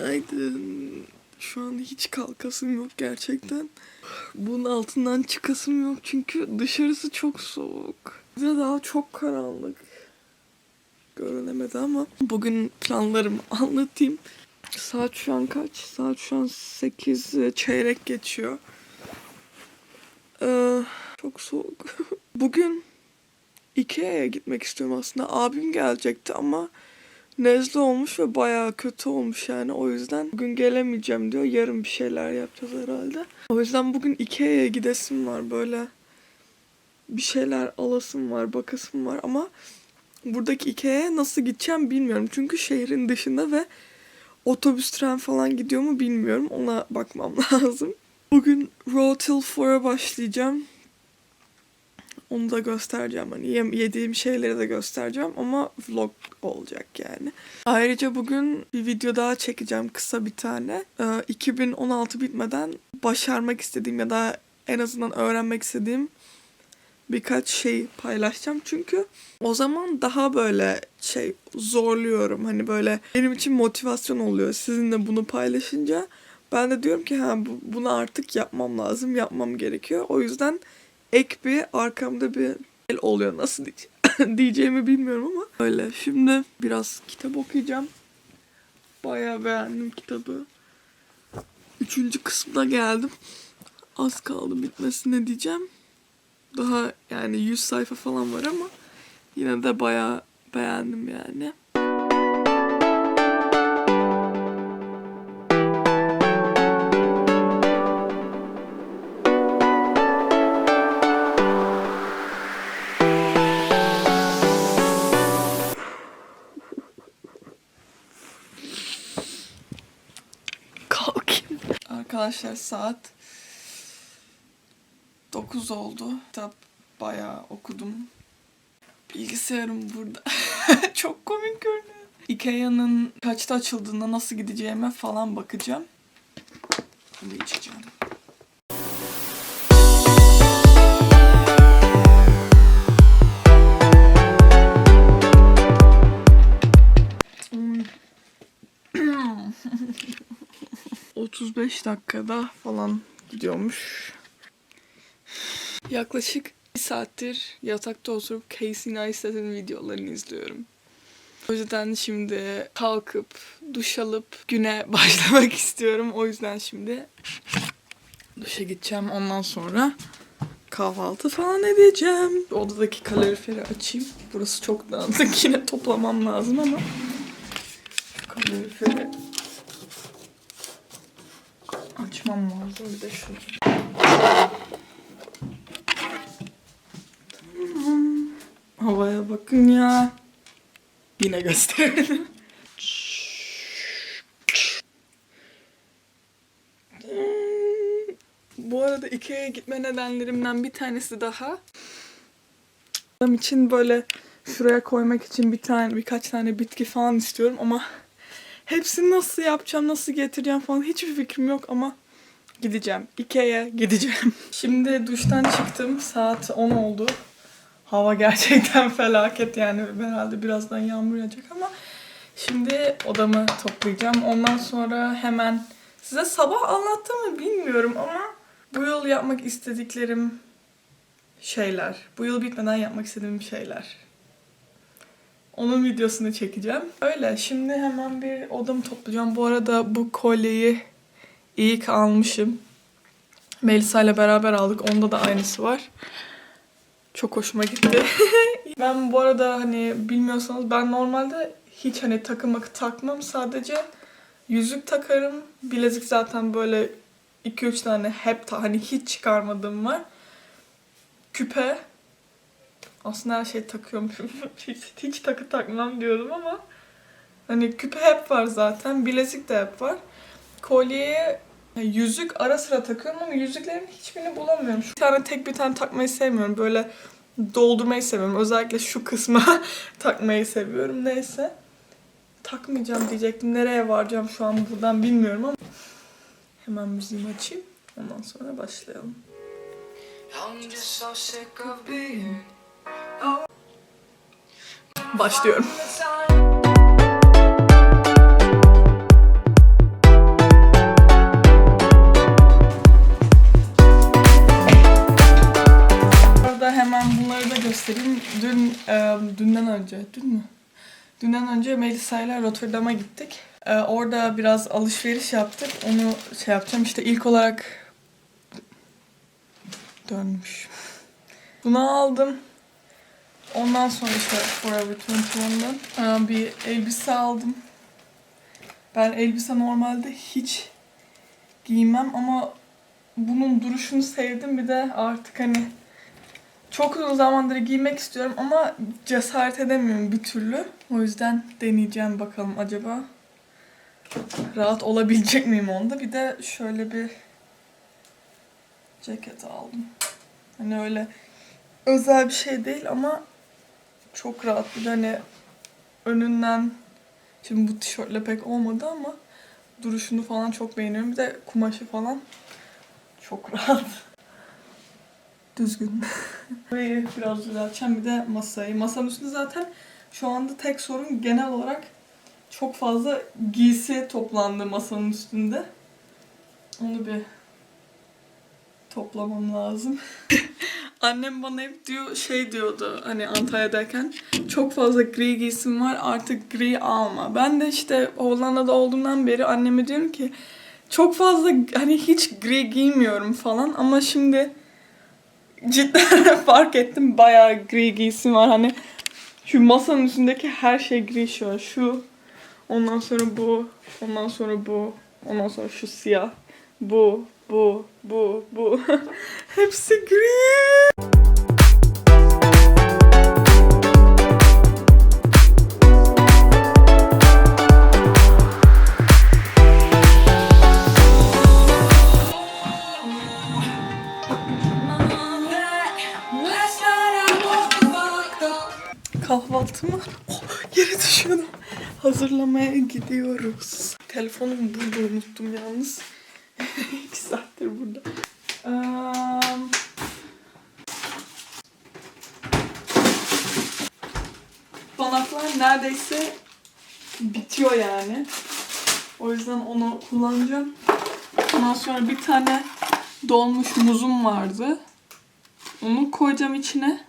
Günaydın. Şu an hiç kalkasım yok gerçekten. Bunun altından çıkasım yok çünkü dışarısı çok soğuk. Ve daha çok karanlık. Görünemedi ama bugün planlarımı anlatayım. Saat şu an kaç? Saat şu an 8 çeyrek geçiyor. Ee, çok soğuk. Bugün Ikea'ya gitmek istiyorum aslında. Abim gelecekti ama nezle olmuş ve bayağı kötü olmuş yani. O yüzden bugün gelemeyeceğim diyor. Yarın bir şeyler yapacağız herhalde. O yüzden bugün Ikea'ya gidesim var böyle. Bir şeyler alasım var, bakasım var ama buradaki Ikea'ya nasıl gideceğim bilmiyorum. Çünkü şehrin dışında ve otobüs tren falan gidiyor mu bilmiyorum. Ona bakmam lazım. Bugün Road Till 4'a başlayacağım. Onu da göstereceğim. Hani yediğim şeyleri de göstereceğim ama vlog olacak yani. Ayrıca bugün bir video daha çekeceğim kısa bir tane. Ee, 2016 bitmeden başarmak istediğim ya da en azından öğrenmek istediğim birkaç şey paylaşacağım. Çünkü o zaman daha böyle şey zorluyorum. Hani böyle benim için motivasyon oluyor sizinle bunu paylaşınca. Ben de diyorum ki ha bu- bunu artık yapmam lazım, yapmam gerekiyor. O yüzden ek bir arkamda bir el oluyor. Nasıl diye- diyeceğimi bilmiyorum ama öyle. Şimdi biraz kitap okuyacağım. Bayağı beğendim kitabı. Üçüncü kısmına geldim. Az kaldı bitmesine diyeceğim. Daha yani 100 sayfa falan var ama yine de bayağı beğendim yani. Arkadaşlar saat 9 oldu. Kitap bayağı okudum. Bilgisayarım burada. Çok komik görünüyor. Ikea'nın kaçta açıldığında nasıl gideceğime falan bakacağım. Bunu içeceğim. 35 dakikada falan gidiyormuş. Yaklaşık bir saattir yatakta oturup Casey Neistat'ın videolarını izliyorum. O yüzden şimdi kalkıp duş alıp güne başlamak istiyorum. O yüzden şimdi duşa gideceğim. Ondan sonra kahvaltı falan edeceğim. Odadaki kaloriferi açayım. Burası çok dağınık. Yine toplamam lazım ama kaloriferi Bir de şunu. Havaya bakın ya. Yine gösterelim. Bu arada Ikea'ya gitme nedenlerimden bir tanesi daha. Adam için böyle şuraya koymak için bir tane birkaç tane bitki falan istiyorum ama hepsini nasıl yapacağım, nasıl getireceğim falan hiçbir fikrim yok ama gideceğim. Ikea'ya gideceğim. Şimdi duştan çıktım. Saat 10 oldu. Hava gerçekten felaket yani herhalde birazdan yağmur yağacak ama şimdi odamı toplayacağım. Ondan sonra hemen size sabah anlattım mı bilmiyorum ama bu yıl yapmak istediklerim şeyler. Bu yıl bitmeden yapmak istediğim şeyler. Onun videosunu çekeceğim. Öyle şimdi hemen bir odamı toplayacağım. Bu arada bu kolyeyi ki almışım. Melisa ile beraber aldık. Onda da aynısı var. Çok hoşuma gitti. ben bu arada hani bilmiyorsanız ben normalde hiç hani takı makı takmam. Sadece yüzük takarım. Bilezik zaten böyle 2-3 tane hep ta- hani hiç çıkarmadığım var. Küpe. Aslında her şey takıyormuşum. hiç, hiç takı takmam diyordum ama hani küpe hep var zaten. Bilezik de hep var. Kolyeye yani yüzük ara sıra takıyorum ama yüzüklerimin hiçbirini bulamıyorum. Şu bir tane tek bir tane takmayı sevmiyorum. Böyle doldurmayı seviyorum. Özellikle şu kısma takmayı seviyorum. Neyse. Takmayacağım diyecektim. Nereye varacağım şu an buradan bilmiyorum ama. Hemen müziğimi açayım. Ondan sonra başlayalım. Başlıyorum. Dünden önce Melisa ile Rotterdam'a gittik. Ee, orada biraz alışveriş yaptık. Onu şey yapacağım. İşte ilk olarak dönmüş. Bunu aldım. Ondan sonra işte Forever 21'dan ee, bir elbise aldım. Ben elbise normalde hiç giymem ama bunun duruşunu sevdim. Bir de artık hani çok uzun zamandır giymek istiyorum ama cesaret edemiyorum bir türlü. O yüzden deneyeceğim bakalım acaba rahat olabilecek miyim onda. Bir de şöyle bir ceket aldım. Hani öyle özel bir şey değil ama çok rahat. Bir hani önünden şimdi bu tişörtle pek olmadı ama duruşunu falan çok beğeniyorum. Bir de kumaşı falan çok rahat. Düzgün. Burayı biraz düzelteceğim. Bir de masayı. Masanın üstünde zaten şu anda tek sorun genel olarak çok fazla giysi toplandı masanın üstünde. Onu bir toplamam lazım. Annem bana hep diyor şey diyordu hani Antalya'dayken çok fazla gri giysim var artık gri alma. Ben de işte Hollanda'da olduğumdan beri anneme diyorum ki çok fazla hani hiç gri giymiyorum falan ama şimdi cidden fark ettim bayağı gri giysim var hani şu masanın üstündeki her şey gri şu an. Şu ondan sonra bu ondan sonra bu ondan sonra şu siyah bu bu bu bu hepsi gri. Gidiyoruz. Telefonumu burada unuttum yalnız. İki saattir burada. Eee, Banaklar neredeyse bitiyor yani. O yüzden onu kullanacağım. Ondan sonra bir tane dolmuş muzum vardı. Onu koyacağım içine.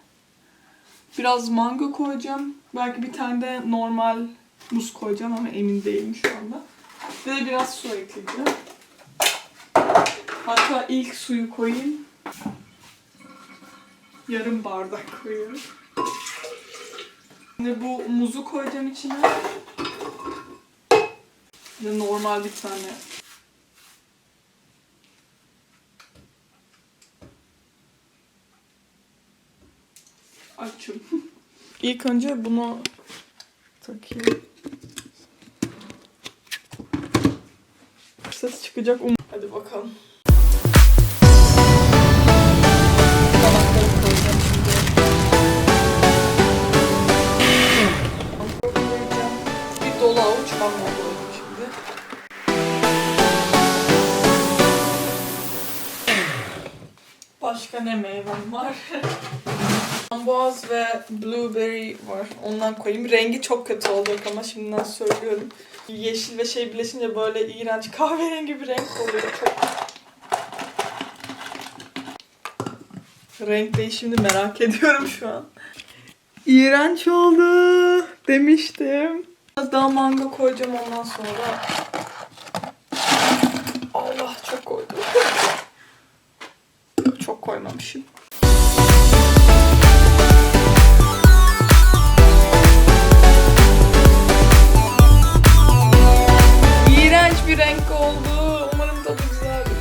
Biraz mango koyacağım. Belki bir tane de normal muz koyacağım ama emin değilim şu anda. Ve biraz su ekleyeceğim. Hatta ilk suyu koyayım. Yarım bardak koyuyorum. Şimdi bu muzu koyacağım içine. Ve normal bir tane açım. İlk önce bunu takayım. Çıkacak um. Hadi bakalım. Bir dolu avuç mango koyacağım şimdi. Başka ne meyvem var? Frambuaz ve blueberry var. Ondan koyayım. Rengi çok kötü olacak ama şimdiden söylüyorum. Yeşil ve şey birleşince böyle iğrenç kahverengi bir renk oluyor. Çok... Renk değişimini merak ediyorum şu an. İğrenç oldu demiştim. Biraz daha mango koyacağım ondan sonra. Allah çok koydum. Çok koymamışım. Oldu. Umarım tadı güzeldir.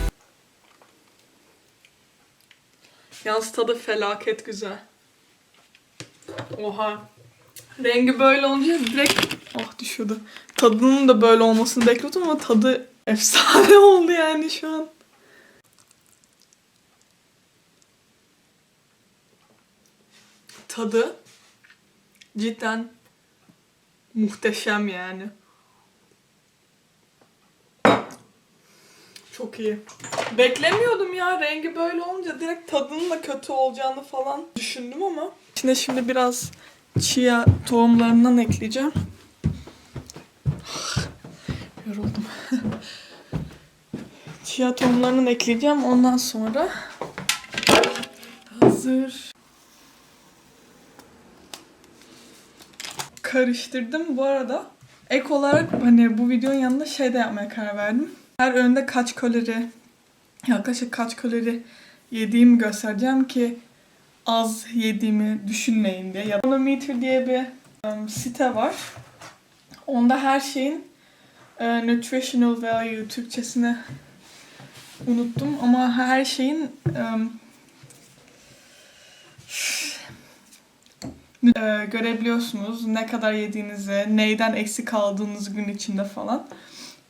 Yalnız tadı felaket güzel. Oha. Rengi böyle olunca direkt... Ah düşüyordu. Tadının da böyle olmasını bekliyordum ama tadı efsane oldu yani şu an. Tadı cidden muhteşem yani. Çok iyi. Beklemiyordum ya rengi böyle olunca direkt tadının da kötü olacağını falan düşündüm ama. İçine şimdi biraz chia tohumlarından ekleyeceğim. Yoruldum. chia tohumlarından ekleyeceğim. Ondan sonra hazır. karıştırdım. Bu arada ek olarak hani bu videonun yanında şey de yapmaya karar verdim. Her öğünde kaç kalori, yaklaşık kaç kalori yediğimi göstereceğim ki az yediğimi düşünmeyin diye. Ya Meter diye bir um, site var. Onda her şeyin e, nutritional value Türkçesini unuttum ama her şeyin um, e, görebiliyorsunuz ne kadar yediğinizi, neyden eksik kaldığınız gün içinde falan.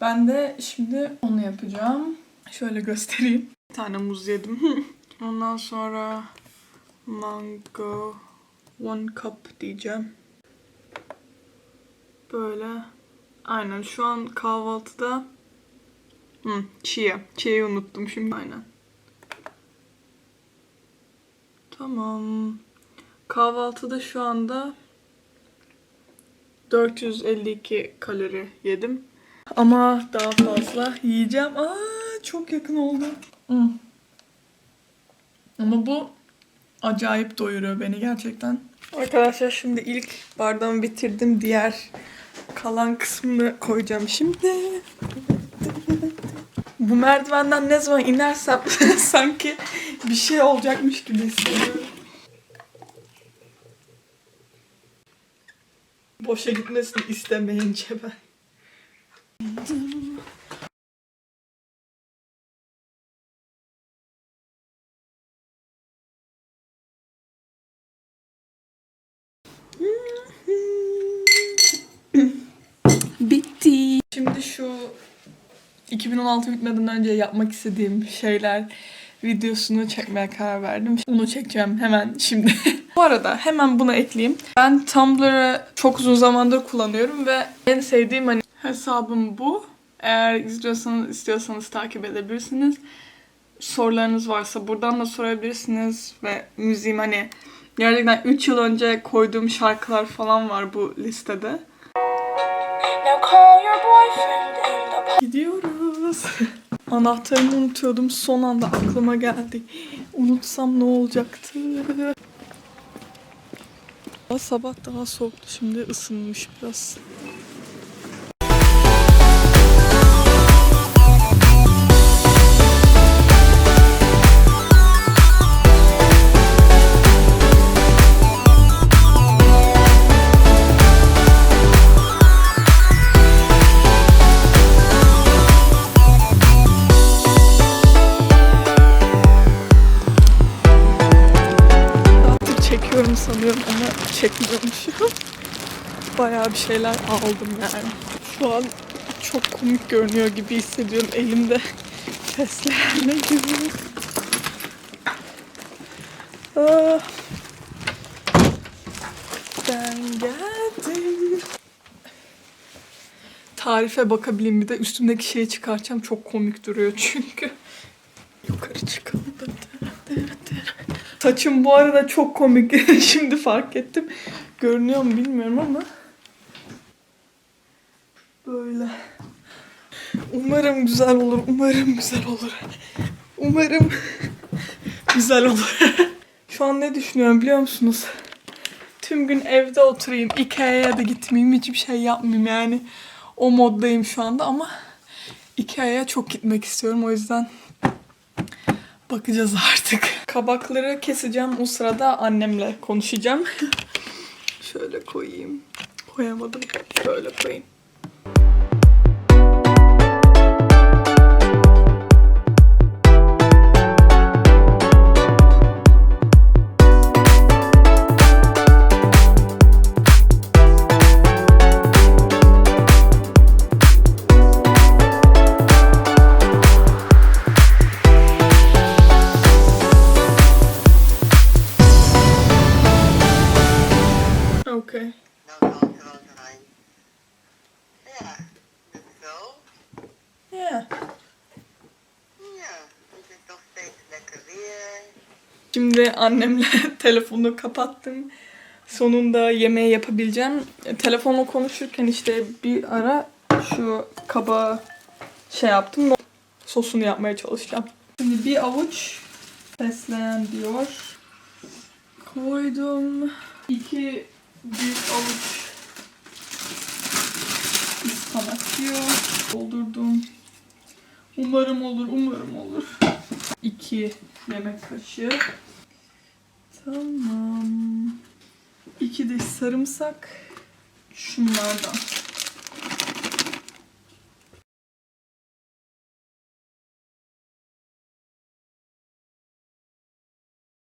Ben de şimdi onu yapacağım. Şöyle göstereyim. Bir tane muz yedim. Ondan sonra mango one cup diyeceğim. Böyle. Aynen şu an kahvaltıda Hı, chia. Chia'yı unuttum şimdi. Aynen. Tamam. Kahvaltıda şu anda 452 kalori yedim. Ama daha fazla yiyeceğim. Aa çok yakın oldu. Hı. Ama bu acayip doyuruyor beni gerçekten. Arkadaşlar şimdi ilk bardağımı bitirdim. Diğer kalan kısmını koyacağım şimdi. Bu merdivenden ne zaman inersem sanki bir şey olacakmış gibi hissediyorum. Boşa gitmesini istemeyince ben. Bitti. Şimdi şu 2016 bitmeden önce yapmak istediğim şeyler videosunu çekmeye karar verdim. Onu çekeceğim hemen şimdi. Bu arada hemen buna ekleyeyim. Ben Tumblr'ı çok uzun zamandır kullanıyorum ve en sevdiğim hani hesabım bu. Eğer izliyorsanız, istiyorsanız takip edebilirsiniz. Sorularınız varsa buradan da sorabilirsiniz ve müziğim hani gerçekten 3 yıl önce koyduğum şarkılar falan var bu listede. Now Gidiyoruz. Anahtarımı unutuyordum. Son anda aklıma geldi. Unutsam ne olacaktı? Sabah daha soğuktu. Şimdi ısınmış biraz. Çekmiyormuşum. Bayağı bir şeyler aldım yani. Şu an çok komik görünüyor gibi hissediyorum elimde fesleğenle gibi. Ah. Ben geldim. Tarife bakabileyim bir de üstümdeki şeyi çıkartacağım. Çok komik duruyor çünkü. Yukarı çıkalım. Saçım bu arada çok komik. Şimdi fark ettim. Görünüyor mu bilmiyorum ama. Böyle. Umarım güzel olur. Umarım güzel olur. Umarım güzel olur. Şu an ne düşünüyorum biliyor musunuz? Tüm gün evde oturayım. Ikea'ya da gitmeyeyim. Hiçbir şey yapmayayım yani. O moddayım şu anda ama Ikea'ya çok gitmek istiyorum. O yüzden Bakacağız artık. Kabakları keseceğim. O sırada annemle konuşacağım. Şöyle koyayım. Koyamadım. Şöyle koyayım. Şimdi annemle telefonu kapattım. Sonunda yemeği yapabileceğim. E, Telefonla konuşurken işte bir ara şu kaba şey yaptım. Sosunu yapmaya çalışacağım. Şimdi bir avuç fesleğen diyor. Koydum. İki büyük avuç susam atıyor. Doldurdum. Umarım olur, umarım olur. 2 yemek kaşığı. Tamam. 2 diş sarımsak. Şunlardan.